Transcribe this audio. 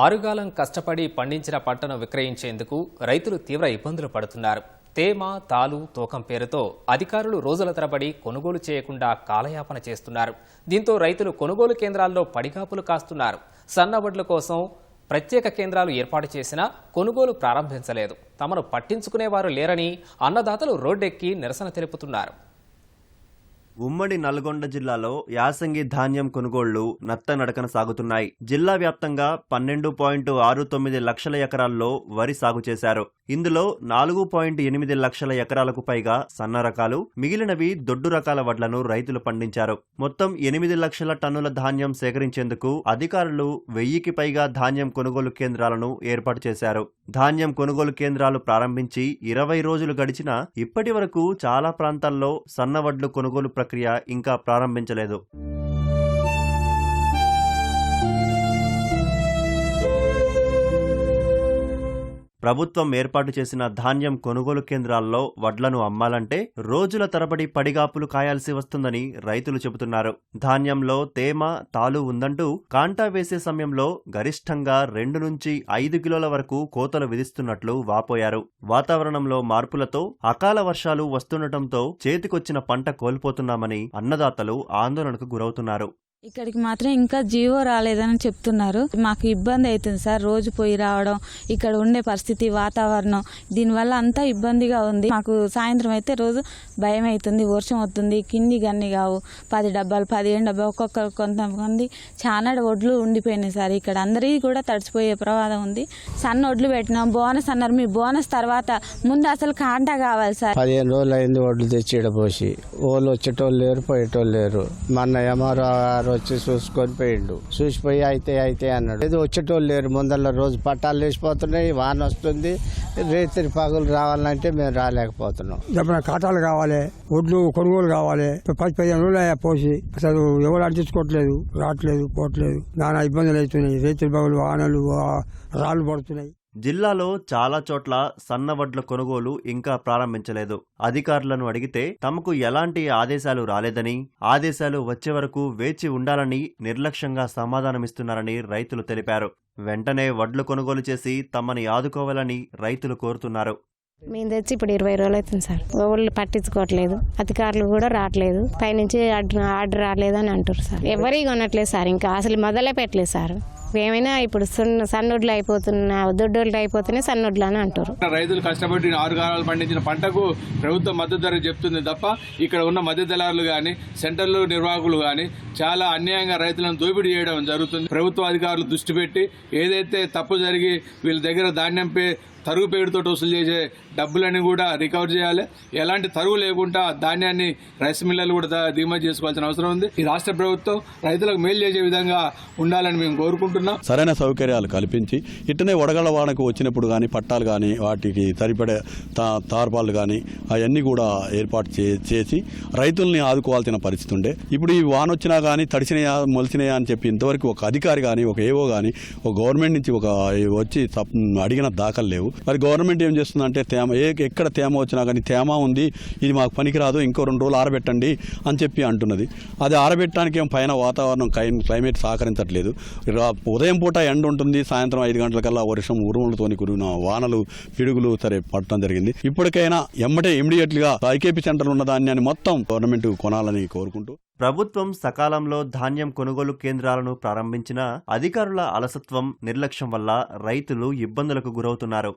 ఆరుగాలం కష్టపడి పండించిన పంటను విక్రయించేందుకు రైతులు తీవ్ర ఇబ్బందులు పడుతున్నారు. తేమ తాలు తూకం పేరుతో అధికారులు రోజుల తరబడి కొనుగోలు చేయకుండా కాలయాపన చేస్తున్నారు. దీంతో రైతులు కొనుగోలు కేంద్రాల్లో పడిగాపులు కాస్తున్నారు. సన్నవడ్ల కోసం ప్రత్యేక కేంద్రాలు ఏర్పాటు చేసినా కొనుగోలు ప్రారంభించలేదు. తమను పట్టించుకునేవారు లేరని అన్నదాతలు రోడ్డెక్కి నిరసన తెలుపుతున్నారు. ఉమ్మడి నల్గొండ జిల్లాలో యాసంగి ధాన్యం కొనుగోళ్ళు నత్తనడకన సాగుతున్నాయి. జిల్లా వ్యాప్తంగా పన్నెండు పాయింట్ ఆరు తొమ్మిది లక్షల ఎకరాల్లో వరి సాగు చేశారు. ఇందులో నాలుగు పాయింట్ ఎనిమిది లక్షల ఎకరాలకు పైగా సన్న రకాలు మిగిలినవి దొడ్డు రకాల వడ్లను రైతులు పండించారు. మొత్తం ఎనిమిది లక్షల టన్నుల ధాన్యం సేకరించేందుకు అధికారులు వెయ్యికి పైగా ధాన్యం కొనుగోలు కేంద్రాలను ఏర్పాటు చేశారు. ధాన్యం కొనుగోలు కేంద్రాలు ప్రారంభించి ఇరవై రోజులు గడిచినా ఇప్పటి వరకు చాలా ప్రాంతాల్లో సన్నవడ్లు కొనుగోలు ప్రక్రియ ఇంకా ప్రారంభించలేదు. ప్రభుత్వం ఏర్పాటు చేసిన ధాన్యం కొనుగోలు కేంద్రాల్లో వడ్లను అమ్మాలంటే రోజుల తరబడి పడిగాపులు కాయాల్సి వస్తుందని రైతులు చెబుతున్నారు. ధాన్యంలో తేమ తాలు ఉందంటూ కాంటా వేసే సమయంలో గరిష్టంగా రెండు నుంచి ఐదు కిలోల వరకు కోతలు విధిస్తున్నట్లు వాపోయారు. వాతావరణంలో మార్పులతో అకాల వర్షాలు వస్తుండటంతో చేతికొచ్చిన పంట కోల్పోతున్నామని అన్నదాతలు ఆందోళనకు గురవుతున్నారు. ఇక్కడికి మాత్రం ఇంకా జీవో రాలేదని చెప్తున్నారు. మాకు ఇబ్బంది అవుతుంది సార్ రోజు పోయి రావడం ఇక్కడ ఉండే పరిస్థితి వాతావరణం దీనివల్ల అంతా ఇబ్బందిగా ఉంది. మాకు సాయంత్రం అయితే రోజు భయం అవుతుంది వర్షం వస్తుంది కింది గన్ని కావు. పది డబ్బాలు పదిహేను డబ్బాలు ఒక్కొక్క కొంతమంది చాలా ఒడ్లు ఉండిపోయినాయి సార్. ఇక్కడ అందరికీ కూడా తడిచిపోయే ప్రమాదం ఉంది. సన్న ఒడ్లు పెట్టినాం బోనస్ అన్నారు. మీ బోనస్ తర్వాత ముందు అసలు కాంటా కావాలి సార్. పదిహేను రోజులు అయింది ఒడ్లు తెచ్చి పోసి. వాళ్ళు వచ్చేటోళ్ళు లేరు పోయేటోళ్ళు లేరు. మన ఎంఆర్ఓ వచ్చి చూసుకొని పోయిండు. చూసిపోయి అయితే అయితే అన్నాడు. ఏదో వచ్చేటోళ్ళు లేరు. ముందర రోజు పట్టాలు లేచిపోతున్నాయి. వాన వస్తుంది. రేతిరి పగులు రావాలంటే మేము రాలేకపోతున్నాం. చెప్పిన కాటాలు కావాలి ఒడ్లు కొనుగోలు కావాలి. పది పదిహేను రోజులు పోసి అసలు ఎవరు అంటించుకోవట్లేదు రావట్లేదు పోవట్లేదు. నానా ఇబ్బందులు అవుతున్నాయి. రైతుల పగులు వాహనాలు రాళ్ళు పడుతున్నాయి. జిల్లాలో చాలా చోట్ల సన్నవడ్ల కొనుగోలు ఇంకా ప్రారంభించలేదు. అధికారులను అడిగితే తమకు ఎలాంటి ఆదేశాలు రాలేదని ఆదేశాలు వచ్చే వరకు వేచి ఉండాలని నిర్లక్ష్యంగా సమాధానమిస్తున్నారని రైతులు తెలిపారు. వెంటనే వడ్లు కొనుగోలు చేసి తమని ఆదుకోవాలని రైతులు కోరుతున్నారు. మేము తెచ్చి ఇప్పుడు ఇరవై రోజులు అవుతుంది సార్. వాళ్ళు పట్టించుకోవట్లేదు. అధికారులు కూడా రావట్లేదు. పైనుంచి ఆర్డర్ రాలేదు రాలేదని అంటారు సార్. ఎవరి కొనట్లేదు సార్. ఇంకా అసలు మొదలే పెట్టలేదు సార్. ఏమైనా ఇప్పుడు సున్న సన్నొడ్లు అయిపోతున్నా దొడ్డోళ్ళు అయిపోతున్నాయి సన్నొడ్లు అని అంటారు. రైతులు కష్టపడి ఆరు కాలాలు పండించిన పంటకు ప్రభుత్వం మద్దతు ధర చెప్తుంది తప్ప ఇక్కడ ఉన్న మధ్య దళారులు కానీ సెంటర్లు నిర్వాహకులు కానీ చాలా అన్యాయంగా రైతులను దోపిడీ చేయడం జరుగుతుంది. ప్రభుత్వ అధికారులు దృష్టి పెట్టి ఏదైతే తప్పు జరిగి వీళ్ళ దగ్గర ధాన్యంపే తరుగు పేరుతో వసూలు చేసే డబ్బులని కూడా రికవర్ చేయాలి. ఎలాంటి తరువు లేకుండా ధాన్యాన్ని రైస్ మిల్లర్లు కూడా దిగుమతి చేసుకోవాల్సిన అవసరం ఉంది. ఈ రాష్ట్ర ప్రభుత్వం రైతులకు మేలు చేసే విధంగా ఉండాలని మేము కోరుకుంటున్నాం. సరైన సౌకర్యాలు కల్పించి ఇట్టనే వడగళ్ళ వానకు వచ్చినప్పుడు కానీ పట్టాలు కానీ వాటికి సరిపడే తా తార్పాలు కానీ అవన్నీ కూడా ఏర్పాటు చే చేసి రైతుల్ని ఆదుకోవాల్సిన పరిస్థితి ఉండే. ఇప్పుడు ఈ వాన వచ్చినా కానీ తడిసినాయా మొలిసినాయా అని చెప్పి ఇంతవరకు ఒక అధికారి కానీ ఒక ఏవో కానీ ఒక గవర్నమెంట్ నుంచి ఒక వచ్చి అడిగిన దాఖలు లేవు. మరి గవర్నమెంట్ ఏం చేస్తుందంటే తేమ ఏ ఎక్కడ తేమ వచ్చినా కానీ తేమ ఉంది ఇది మాకు పనికిరాదు ఇంకో రెండు రోజులు ఆరబెట్టండి అని చెప్పి అంటున్నది. అది ఆరబెట్టడానికి ఏం పైన వాతావరణం క్లై- క్లైమేట్ సహకరించట్లేదు. ఉదయం పూట ఎండ ఉంటుంది సాయంత్రం ఐదు గంటలకల్లా వర్షం ఉరుములతోని కురిగిన వానలు పిడుగులు సరే పట్టడం జరిగింది. ఇప్పటికైనా ఎమ్మటే ఇమీడియట్గా ఐకేపీ సెంటర్లు ఉన్న దాన్ని మొత్తం గవర్నమెంట్ కొనాలని కోరుకుంటూ ప్రభుత్వం సకాలంలో ధాన్యం కొనుగోలు కేంద్రాలను ప్రారంభించిన అధికారుల అలసత్వం నిర్లక్ష్యం వల్ల రైతులు ఇబ్బందులకు గురవుతున్నారు.